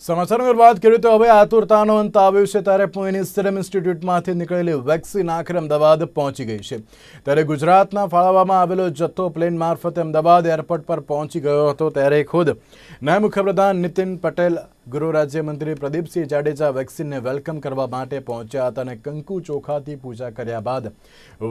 સમાચારની વાત કરીએ તો હવે આતુરતાનો અંત આવ્યો છે ત્યારે પુણેની સિરમ ઇન્સ્ટિટ્યૂટમાંથી નીકળેલી વેક્સિન આખરે અમદાવાદ પહોંચી ગઈ છે. ત્યારે ગુજરાતના ફાળવવામાં આવેલો જથ્થો પ્લેન મારફતે અમદાવાદ એરપોર્ટ પર પહોંચી ગયો હતો ત્યારે ખુદ નાયબ મુખ્યપ્રધાન નીતિન પટેલ ગૃહ રાજ્યમંત્રી પ્રદીપસિંહ જાડેજા વેક્સિનને વેલકમ કરવા માટે પહોંચ્યા હતા અને કંકુ ચોખાથી પૂજા કર્યા બાદ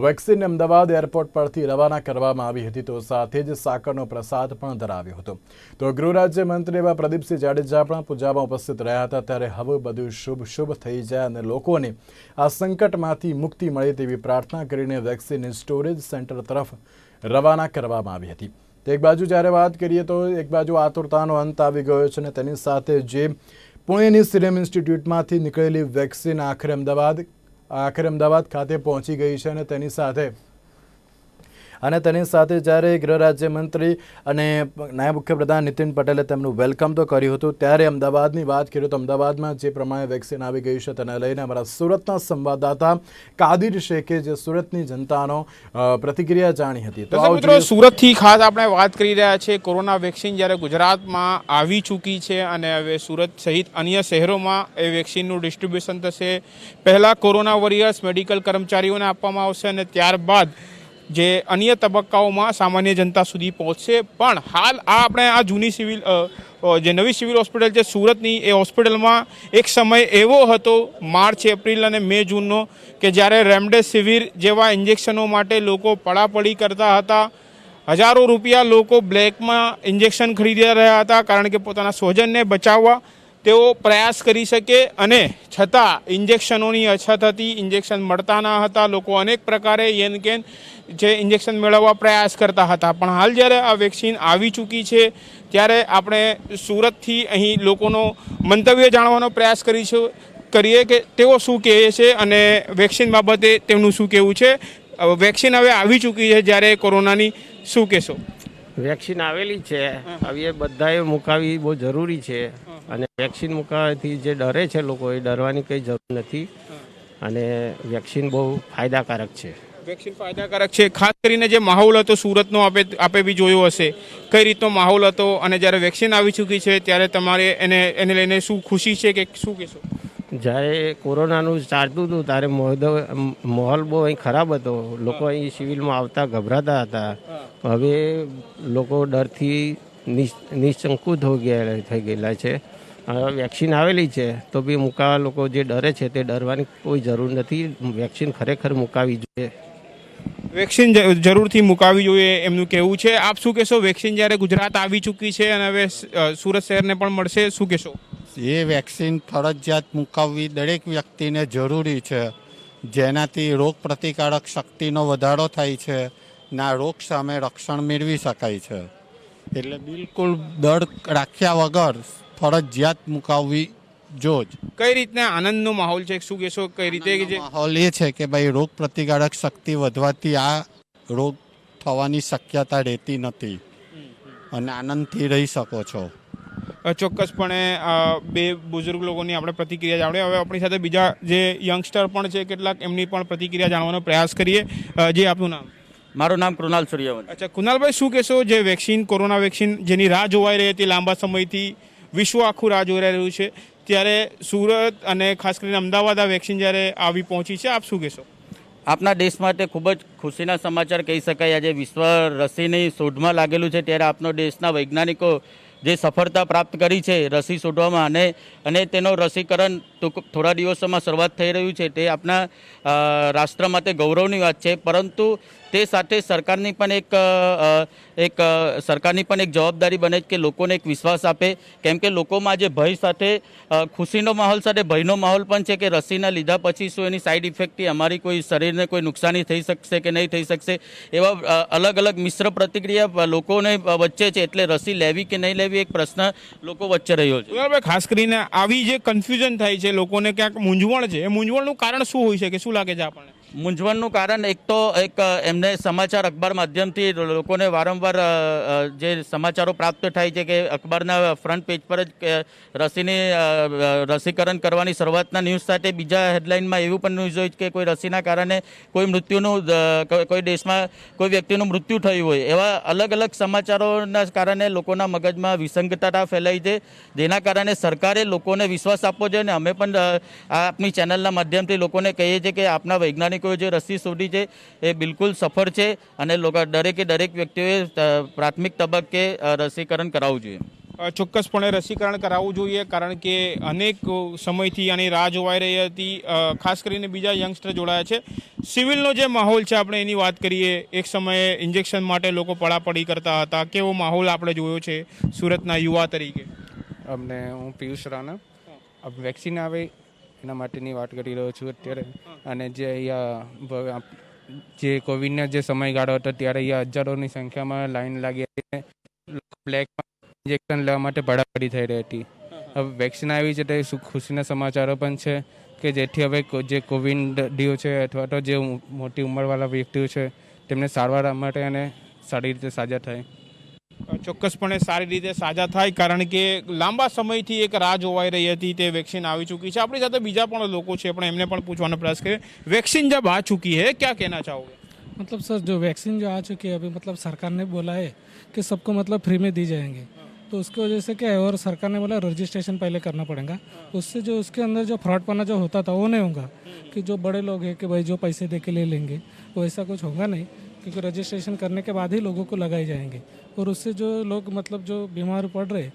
વેક્સિન અમદાવાદ એરપોર્ટ પરથી રવાના કરવામાં આવી હતી. તો સાથે જ સાકરનો પ્રસાદ પણ ધરાવ્યો હતો. તો ગૃહ રાજ્યમંત્રી એવા પ્રદીપસિંહ જાડેજા પણ પૂજામાં ઉપસ્થિત રહ્યા હતા. ત્યારે હવે બધું શુભ શુભ થઈ જાય અને લોકોને આ સંકટમાંથી મુક્તિ મળે તેવી પ્રાર્થના કરીને વેક્સિન સ્ટોરેજ સેન્ટર તરફ રવાના કરવામાં આવી હતી. તો એક બાજુ જ્યારે વાત કરીએ તો એક બાજુ આતુરતાનો અંત આવી ગયો છે અને તેની સાથે જે પુણેની સિરમ ઇન્સ્ટિટ્યૂટમાંથી નીકળેલી વેક્સિન આખરે અમદાવાદ આખરે અમદાવાદ ખાતે પહોંચી ગઈ છે અને તેની સાથે અને તેની સાથે જ્યારે ગૃહ રાજ્યમંત્રી અને નાયબ મુખ્યપ્રધાન નીતિન પટેલે તેમનું વેલકમ તો કર્યું હતું ત્યારે અમદાવાદની વાત કરીએ તો અમદાવાદમાં જે પ્રમાણે વેક્સિન આવી ગઈ છે તેને લઈને અમારા સુરતના સંવાદદાતા કાદિર શેખે જે સુરતની જનતાનો પ્રતિક્રિયા જાણી હતી. તો મિત્રો સુરતથી ખાસ આપણે વાત કરી રહ્યા છે કોરોના વેક્સિન જ્યારે ગુજરાતમાં આવી ચૂકી છે અને હવે સુરત સહિત અન્ય શહેરોમાં એ વેક્સિનનું ડિસ્ટ્રીબ્યુશન થશે. પહેલાં કોરોના વોરિયર્સ મેડિકલ કર્મચારીઓને આપવામાં આવશે અને ત્યારબાદ જે અન્ય તબક્કાઓમાં સામાન્ય જનતા સુધી પહોંચશે. પણ હાલ આ આપણે આ જૂની સિવિલ જે નવી સિવિલ હોસ્પિટલ છે સુરતની, એ હોસ્પિટલમાં એક સમય એવો હતો, માર્ચ, એપ્રિલ અને મે જૂનનો, કે જ્યારે રેમડેસિવિર જેવા ઇન્જેક્શનો માટે લોકો પડાપડી કરતા હતા. હજારો રૂપિયા લોકો બ્લેકમાં ઇન્જેક્શન ખરીદી રહ્યા હતા, કારણ કે પોતાના સ્વજનને બચાવવા. તેઓ પ્રયાસ કરી શકે અને છતાં ઇન્જેક્શનોની અછત હતી, ઇન્જેક્શન મળતા ન હતા, લોકો અનેક પ્રકારે યેન કેન જે ઇન્જેક્શન મેળવવા પ્રયાસ કરતા હતા. પણ હાલ જ્યારે આ વેક્સિન આવી ચૂકી છે, ત્યારે આપણે સુરતથી અહીં લોકોનો મંતવ્ય જાણવાનો પ્રયાસ કરીશું, કરીએ કે તેઓ શું કહે છે અને વેક્સિન બાબતે તેમનું શું કહેવું છે. વેક્સિન હવે આવી ચૂકી છે જ્યારે કોરોનાની શું કહેશો? વેક્સિન આવેલી છે આવી એ બધાએ મુકાવી બહુ જરૂરી છે. અને વેક્સિન મુકાવવાથી જે ડરે છે લોકો એ ડરવાની કંઈ જરૂર નથી. અને વેક્સિન બહુ ફાયદાકારક છે. વેક્સિન ફાયદાકારક છે. ખાસ કરીને જે માહોલ હતો સુરતનો આપે આપે બી જોયો હશે. કઈ રીતનો માહોલ હતો અને જ્યારે વેક્સિન આવી ચૂકી છે ત્યારે તમારે એને એને લઈને શું ખુશી છે કે શું કહેશો? જ્યારે કોરોનાનું ચાલતું હતું ત્યારે માહોલ બહુ અહીં ખરાબ હતો. લોકો અહીં સિવિલમાં આવતા ગભરાતા હતા. હવે લોકો ડરથી નિશ- નિશંકુત થઈ ગયા થઈ ગયેલા છે. વેક્સિન આવેલી છે તો બી મુકાવા લોકો જે ડરે છે તે ડરવાની કોઈ જરૂર નથી. વેક્સિન ખરેખર મુકાવી જોઈએ. વેક્સિન જરૂરથી મુકાવી જોઈએ એમનું કહેવું છે. આપ શું કહેશો? વેક્સિન જ્યારે ગુજરાત આવી ચૂકી છે અને હવે સુરત શહેરને પણ મળશે શું કહેશો? એ વેક્સિન ફરજિયાત મુકાવવી દરેક વ્યક્તિને જરૂરી છે. જેનાથી રોગ પ્રતિકારક શક્તિનો વધારો થાય છે ના રોગ સામે રક્ષણ મેળવી શકાય છે. એટલે બિલકુલ દર રાખ્યા વગર ફરજિયાત મુકાવવી જો જ કઈ રીતના આનંદનો માહોલ છે? શું કહેશો? કઈ રીતે માહોલ એ છે કે ભાઈ રોગ પ્રતિકારક શક્તિ વધવાથી આ રોગ થવાની શક્યતા રહેતી નથી. અને આનંદથી રહી શકો છો. ચોક્કસપણે બે બુઝુર્ગ લોકોની આપણે પ્રતિક્રિયા જાણીએ હવે આપણી સાથે બીજા જે યંગસ્ટર પણ છે કેટલાક એમની પણ પ્રતિક્રિયા જાણવાનો પ્રયાસ કરીએ. જે આપનું નામ? મારું નામ કૃણાલ સૂર્યવંશી અચ્છા કુનાલભાઈ શું કહેશો? જે વેક્સિન કોરોના વેક્સિન જેની રાહ જોવાઈ રહી હતી લાંબા સમયથી વિશ્વ આખું રાહ જોઈ રહ્યું છે. ત્યારે સુરત અને ખાસ કરીને અમદાવાદ આ વેક્સિન જ્યારે આવી પહોંચી છે આપ શું કહેશો? આપના દેશ માટે ખૂબ જ ખુશીના સમાચાર કહી શકાય. આજે વિશ્વ રસીની શોધમાં લાગેલું છે. ત્યારે આપનો દેશના વૈજ્ઞાનિકો જે સફળતા પ્રાપ્ત કરી છે રસી શોધવામાં અને અને તેનો રસીકરણ ટૂંક થોડા દિવસોમાં શરૂઆત થઈ રહ્યું છે તે આપણા રાષ્ટ્ર માટે ગૌરવની વાત છે. પરંતુ તે સાથે સરકારની પણ એક એક સરકારની પણ એક જવાબદારી બને કે લોકોને એક વિશ્વાસ આપે. કેમ કે લોકોમાં આજે ભય સાથે ખુશીનો માહોલ સાથે ભયનો માહોલ પણ છે કે રસીના લીધા પછી શું એની સાઈડ ઇફેક્ટથી અમારી કોઈ શરીરને કોઈ નુકસાની થઈ શકશે કે નહીં થઈ શકશે? એવા અલગ અલગ મિશ્ર પ્રતિક્રિયા લોકોને વચ્ચે છે એટલે રસી લેવી કે નહીં લેવી એક પ્રશ્ન લોકો વચ્ચે રહ્યો છે. ખાસ કરીને આવી જે કન્ફ્યુઝન થાય છે લોકોને ક્યાંક મૂંઝવણ છે. એ મૂંઝવણનું કારણ શું હોઈ શકે શું લાગે છે આપણને? મૂંઝવણનું કારણ એક તો એક એમને સમાચાર અખબાર માધ્યમથી લોકોને વારંવાર જે સમાચારો પ્રાપ્ત થાય છે કે અખબારના ફ્રન્ટ પેજ પર જ રસીની રસીકરણ કરવાની શરૂઆતના ન્યૂઝ સાથે બીજા હેડલાઇનમાં એવું પણ ન્યૂઝ હોય કે કોઈ રસીના કારણે કોઈ મૃત્યુનું કોઈ દેશમાં કોઈ વ્યક્તિનું મૃત્યુ થયું હોય. એવા અલગ અલગ સમાચારોના કારણે લોકોના મગજમાં વિસંગતતા ફેલાઈ છે. જેના કારણે સરકારે લોકોને વિશ્વાસ આપવો જોઈએ અને અમે પણ આપની ચેનલના માધ્યમથી લોકોને કહીએ છીએ કે આપના વૈજ્ઞાનિકોએ જે રસી શોધી છે એ બિલકુલ સફળ છે અને લોકો દરેકે દરેક વ્યક્તિઓએ પ્રાથમિક તબક્કે રસીકરણ કરાવવું જોઈએ. ચોક્કસપણે રસીકરણ કરાવવું જોઈએ કારણ કે અનેક સમયથી આની રાહ જોવાઈ રહી હતી ખાસ કરીને બીજા યંગસ્ટર જોડાયા છે. સિવિલનો જે માહોલ છે આપણે એની વાત કરીએ એક સમયે ઇન્જેક્શન માટે લોકો પડાપડી કરતા હતા. કેવો માહોલ આપણે જોયો છે સુરતના યુવા તરીકે? અમને હું પિયુષ રાણા. વેક્સિન આવે એના માટેની વાત કરી રહ્યો છું અત્યારે. અને જે અહીંયા જે કોવિડનો જે સમયગાળો હતો ત્યારે અહીંયા હજારોની સંખ્યામાં લાઈન લાગી હતી બ્લેકમાં ઇન્જેક્શન લેવા માટે ભડાભડી થઈ રહી હતી. હવે વેક્સિન આવી છે તે ખુશીના સમાચારો પણ છે કે જેથી હવે જે કોવિડ ડીઓ છે અથવા તો જે મોટી ઉંમરવાળા વ્યક્તિઓ છે તેમને સારવાર માટે અને સારી રીતે સાજા થાય. ચોક્કસપણે સારી રીતે સાજા થાય કારણ કે લાંબા સમયથી એક રાહ જોવાઈ રહી હતી તે વેક્સિન આવી ચૂકી છે આપણી સાથે બીજા પણ લોકો છે પણ એમને પણ પૂછવાનો પ્રયાસ કરીએ વેક્સિન જબ આ ચૂકી है क्या कहना चाहोगे मतलब सर जो वैक्सीन जो आ चुकी है अभी मतलब सरकार ने बोला है कि सबको मतलब फ्री में दी जाएंगे तो उसकी वजह से क्या है और सरकार ने बोला रजिस्ट्रेशन पहले करना पड़ेगा उससे जो उसके अंदर जो फ्रॉड पना जो होता था वो नहीं होगा कि जो बड़े लोग हैं कि भाई जो पैसे दे के ले लेंगे वो ऐसा कुछ होगा नहीं क्योंकि रजिस्ट्रेशन करने के बाद ही लोगों को लगाए जाएँगे। और उससे जो लोग मतलब जो बीमार पड़ रहे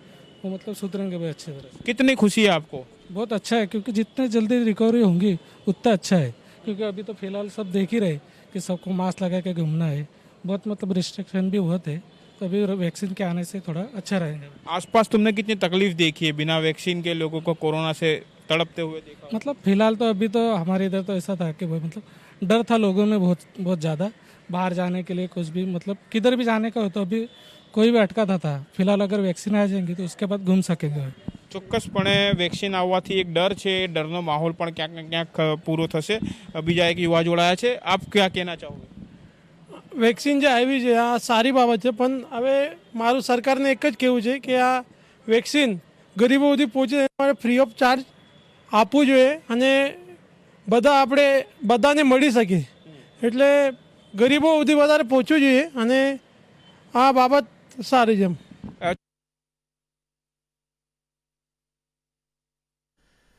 वो मतलब सुधरेंगे भाई अच्छी तरह से। कितनी खुशी है आपको? बहुत अच्छा है क्योंकि जितने जल्दी रिकवरी होंगी उतना अच्छा है। क्योंकि अभी तो फ़िलहाल सब देख ही रहे कि सबको मास्क लगा के घूमना है। बहुत मतलब रिस्ट्रिक्शन भी हुए थे तो अभी वैक्सीन के आने से थोड़ा अच्छा रहेगा। आसपास तुमने कितनी तकलीफ़ देखी है? बिना वैक्सीन के लोगों को कोरोना से तड़पते हुए देखा। मतलब फ़िलहाल तो अभी तो हमारे इधर तो ऐसा था कि मतलब डर था लोगों में बहुत बहुत ज़्यादा। बाहर जाने के लिए कुछ भी मतलब किधर भी जाने का हो तो अभी कोई भी अटकाता था फिलहाल अगर वैक्सीन आ जाएंगी तो उसके बाद घूम सकेंगे ચોક્કસપણે વેક્સિન આવવાથી એક ડર છે એ ડરનો માહોલ પણ ક્યાંક ને ક્યાંક અ, પૂરો થશે અ, બીજા એક યુવા જોડાયા છે આપ ક્યાં કહેના ચાહોગે વેક્સિન જે આવી છે આ સારી બાબત છે પણ હવે મારું સરકારને એક જ કહેવું છે કે આ વેક્સિન ગરીબો સુધી પહોંચે એના માટે ફ્રી ઓફ ચાર્જ આપવું જોઈએ અને બધા આપણે બધાને મળી શકે એટલે ગરીબો સુધી વધારે પહોંચવું જોઈએ અને આ બાબત સારી છે